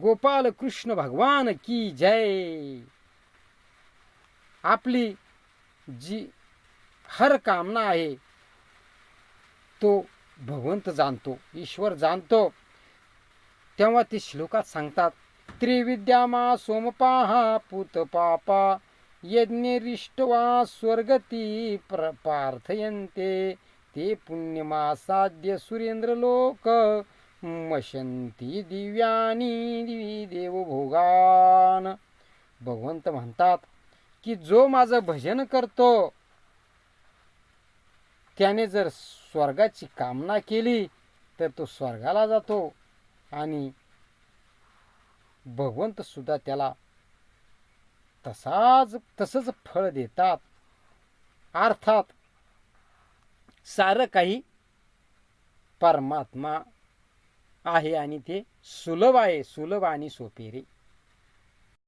गोपाल कृष्ण भगवान की जय। आपली जी हर कामना आहे तो भगवंत जाणतो ईश्वर जाणतो. तेव्हा ते श्लोकात सांगतात त्रिविद्यामा सोमपाहा पूत पापा यज्ञरिष्टवा स्वर्गती प्र पार्थयन्ते ते पुण्यमा साध्य सुरेंद्र लोक मशंती दिव्यानी दिवी देवभोगान. भगवंत म्हणतात की जो माझं भजन करतो त्याने जर स्वर्गाची कामना केली तर तो स्वर्गाला जातो. आणि भगवंत सुद्धा त्याला तसाच तसंच फळ देतात. अर्थात सारं काही परमात्मा आहे आणि ते सुलभ आहे सुलभ आणि सोपे रे.